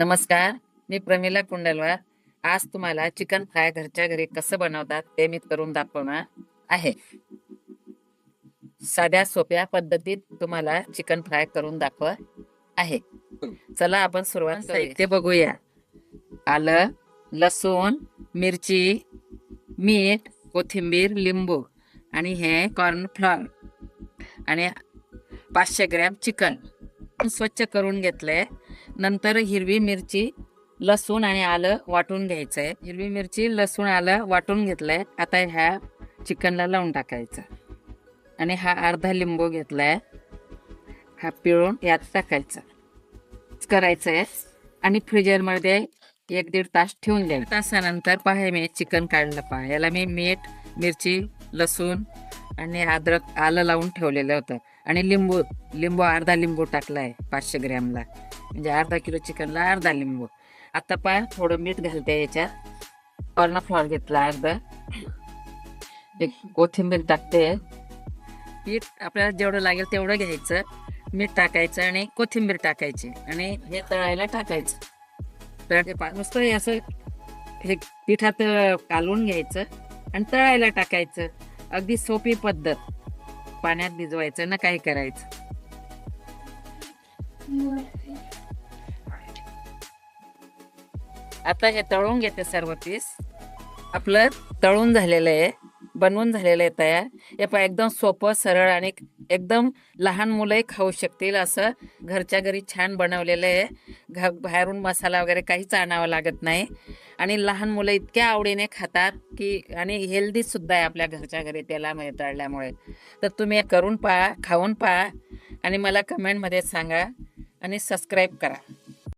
नमस्कार मी प्रमिला कुंडलवार. आज तुम्हाला चिकन फ्राय घरच्या घरी कसं बनवतात ते मी करून दाखवणार आहे. साध्या सोप्या पद्धतीत तुम्हाला चिकन फ्राय करून दाखवत आहे. चला आपण सुरुवात साहित्य बघूया. आलं लसूण मिरची मीठ कोथिंबीर लिंबू आणि हे कॉर्नफ्लॉवर आणि पाचशे ग्रॅम चिकन. स्वच्छ करून घेतलंय. नंतर हिरवी मिरची लसूण आणि आलं वाटून घ्यायचं आहे हिरवी मिरची लसूण आलं वाटून घेतलंय. आता ह्या चिकनला लावून टाकायचं. आणि हा अर्धा लिंबू घेतलाय. हा पिळून यात टाकायचा. आहे आणि फ्रीजरमध्ये एक दीड तास ठेवून द्यायचं. तासानंतर पहा मी चिकन काढलं पहा. याला मी मीठ मिरची लसूण आणि अद्रक आलं लावून ठेवलेलं होतं. आणि लिंबू लिंबू अर्धा लिंबू टाकला आहे पाचशे ग्रॅमला. म्हणजे अर्धा किलो चिकनला अर्धा लिंबू. आता पाय थोडं मीठ घालते याच्यात. कॉर्नफ्लॉवर घेतला अर्धा. एक कोथिंबीर टाकते. पीठ आपल्याला जेवढं लागेल तेवढं घ्यायचं. मीठ टाकायचं आणि कोथिंबीर टाकायची. आणि हे तळायला टाकायचं. ते नुसतं हे असं हे पिठात कालवून घ्यायचं आणि तळायला टाकायचं. अगदी सोपी पद्धत. पाण्यात भिजवायचं ना काही करायचं. आता हे तळून घेते सर्व पीस आपलं तळून झालेलं आहे. बनवून झालेलं आहे तयार. हे पण एकदम सोपं सरळ आणि एकदम लहान मुलंही खाऊ शकतील असं घरच्या घरी छान बनवलेलं आहे. घ बाहेरून मसाला वगैरे काहीच आणावा लागत नाही. आणि लहान मुलं इतक्या आवडीने खातात की आणि हेल्दीसुद्धा आहे आपल्या घरच्या घरी त्याला तळल्यामुळे तर तुम्ही हे करून पहा खाऊन पहा आणि मला कमेंटमध्ये सांगा आणि सबस्क्राईब करा.